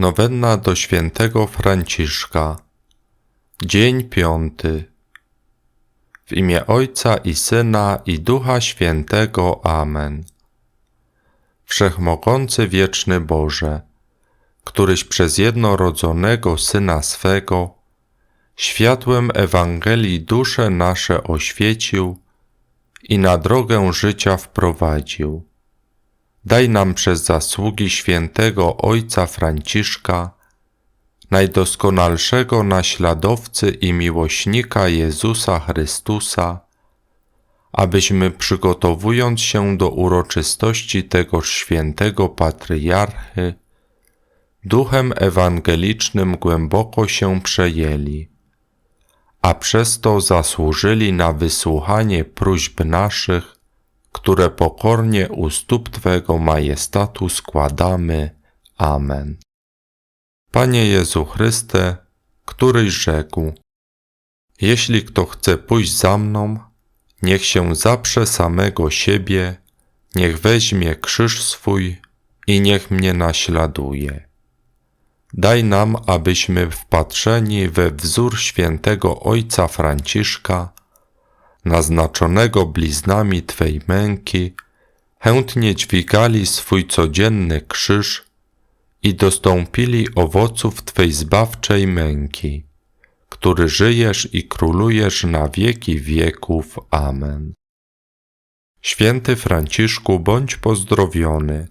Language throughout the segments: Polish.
Nowenna do świętego Franciszka. Dzień piąty. W imię Ojca i Syna i Ducha Świętego. Amen. Wszechmogący wieczny Boże, któryś przez jednorodzonego Syna swego światłem Ewangelii dusze nasze oświecił i na drogę życia wprowadził daj nam przez zasługi świętego Ojca Franciszka, najdoskonalszego naśladowcy i miłośnika Jezusa Chrystusa, abyśmy przygotowując się do uroczystości tegoż świętego patriarchy, duchem ewangelicznym głęboko się przejęli, a przez to zasłużyli na wysłuchanie próśb naszych które pokornie u stóp Twego majestatu składamy. Amen. Panie Jezu Chryste, któryś rzekł, jeśli kto chce pójść za mną, niech się zaprze samego siebie, niech weźmie krzyż swój i niech mnie naśladuje. Daj nam, abyśmy wpatrzeni we wzór świętego Ojca Franciszka naznaczonego bliznami Twej męki, chętnie dźwigali swój codzienny krzyż i dostąpili owoców Twej zbawczej męki, który żyjesz i królujesz na wieki wieków. Amen. Święty Franciszku, bądź pozdrowiony.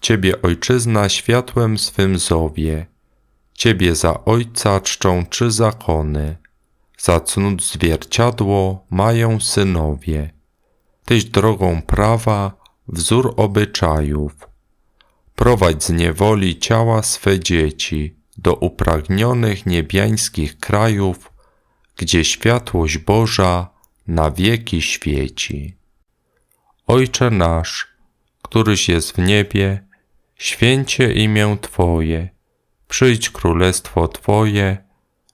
Ciebie ojczyzna światłem swym zowie, Ciebie za ojca czczą trzy zakony – za cnót zwierciadło mają synowie. Tyś drogą prawa, wzór obyczajów. Prowadź z niewoli ciała swe dzieci do upragnionych niebiańskich krajów, gdzie światłość Boża na wieki świeci. Ojcze nasz, któryś jest w niebie, święcie imię Twoje, przyjdź królestwo Twoje,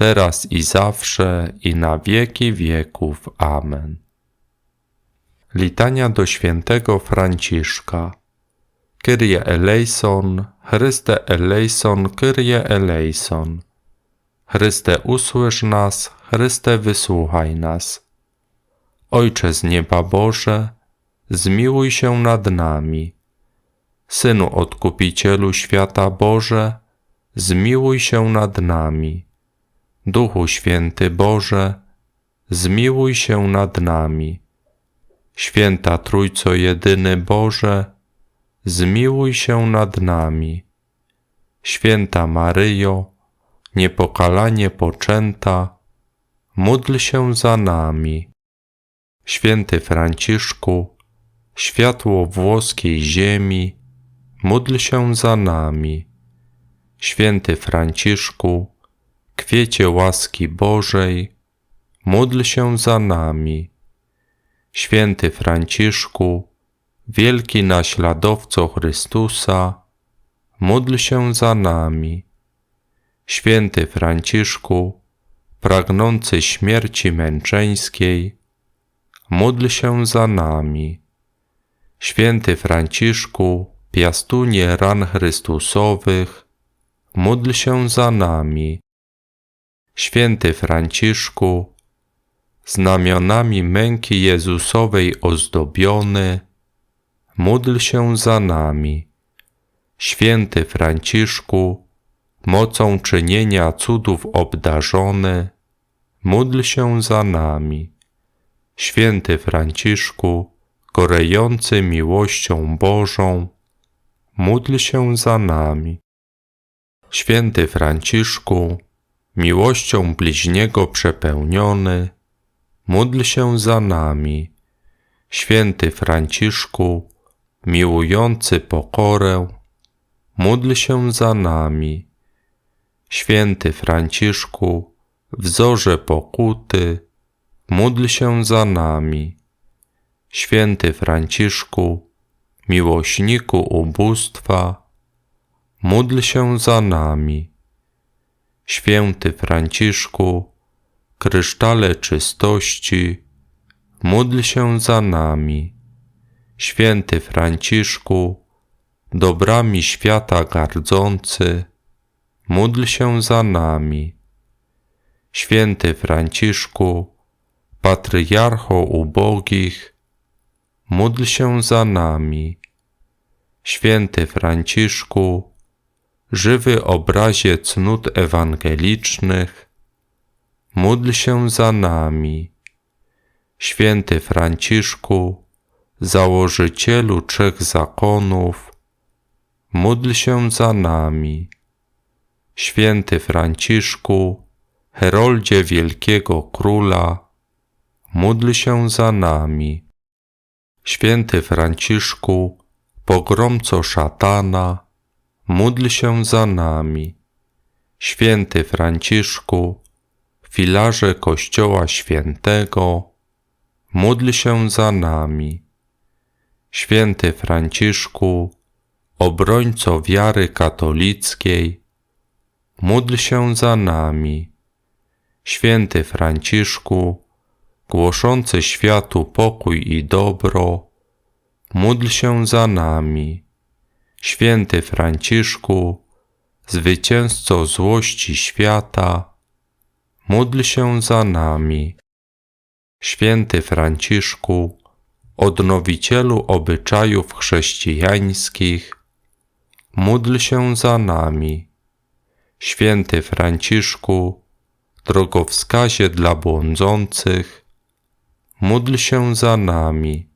teraz i zawsze, i na wieki wieków. Amen. Litania do świętego Franciszka. Kyrie eleison, Chryste eleison, Kyrie eleison. Chryste usłysz nas, Chryste wysłuchaj nas. Ojcze z nieba Boże, zmiłuj się nad nami. Synu Odkupicielu świata Boże, zmiłuj się nad nami. Duchu Święty Boże, zmiłuj się nad nami. Święta Trójco Jedyny Boże, zmiłuj się nad nami. Święta Maryjo, niepokalanie poczęta, módl się za nami. Święty Franciszku, światło włoskiej ziemi, módl się za nami. Święty Franciszku, kwiecie łaski Bożej, módl się za nami. Święty Franciszku, wielki naśladowco Chrystusa, módl się za nami. Święty Franciszku, pragnący śmierci męczeńskiej, módl się za nami. Święty Franciszku, piastunie ran Chrystusowych, módl się za nami. Święty Franciszku, znamionami męki Jezusowej ozdobiony, módl się za nami. Święty Franciszku, mocą czynienia cudów obdarzony, módl się za nami. Święty Franciszku, korejący miłością Bożą, módl się za nami. Święty Franciszku, miłością bliźniego przepełniony, módl się za nami. Święty Franciszku, miłujący pokorę, módl się za nami. Święty Franciszku, wzorze pokuty, módl się za nami. Święty Franciszku, miłośniku ubóstwa, módl się za nami. Święty Franciszku, krysztale czystości, módl się za nami. Święty Franciszku, dobrami świata gardzący, módl się za nami. Święty Franciszku, patriarcho ubogich, módl się za nami. Święty Franciszku, żywy obrazie cnót ewangelicznych, módl się za nami. Święty Franciszku, założycielu trzech zakonów, módl się za nami. Święty Franciszku, heroldzie wielkiego króla, módl się za nami. Święty Franciszku, pogromco szatana, módl się za nami. Święty Franciszku, filarze Kościoła Świętego, módl się za nami. Święty Franciszku, obrońco wiary katolickiej, módl się za nami. Święty Franciszku, głoszący światu pokój i dobro, módl się za nami. Święty Franciszku, zwycięzco złości świata, módl się za nami. Święty Franciszku, odnowicielu obyczajów chrześcijańskich, módl się za nami. Święty Franciszku, drogowskazie dla błądzących, módl się za nami.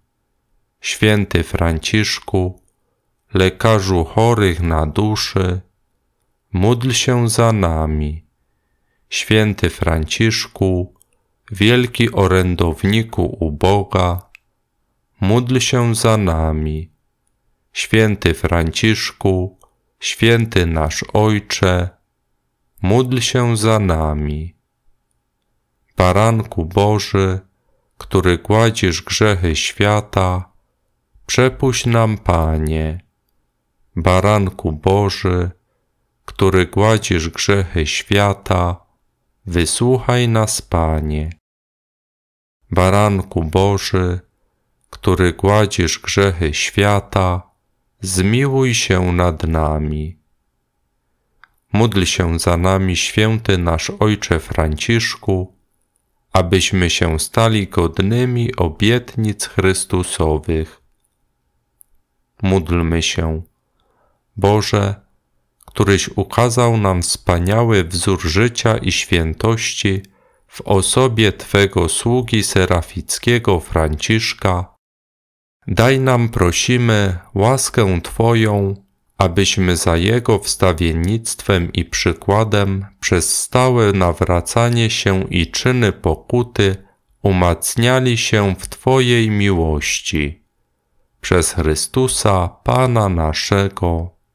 Święty Franciszku, lekarzu chorych na duszy, módl się za nami. Święty Franciszku, wielki orędowniku u Boga, módl się za nami. Święty Franciszku, święty nasz Ojcze, módl się za nami. Baranku Boży, który gładzisz grzechy świata, przepuść nam, Panie. Baranku Boży, który gładzisz grzechy świata, wysłuchaj nas, Panie. Baranku Boży, który gładzisz grzechy świata, zmiłuj się nad nami. Módl się za nami, święty nasz Ojcze Franciszku, abyśmy się stali godnymi obietnic Chrystusowych. Módlmy się, Boże, któryś ukazał nam wspaniały wzór życia i świętości w osobie Twego sługi serafickiego Franciszka, daj nam, prosimy, łaskę Twoją, abyśmy za Jego wstawiennictwem i przykładem przez stałe nawracanie się i czyny pokuty umacniali się w Twojej miłości. Przez Chrystusa, Pana naszego.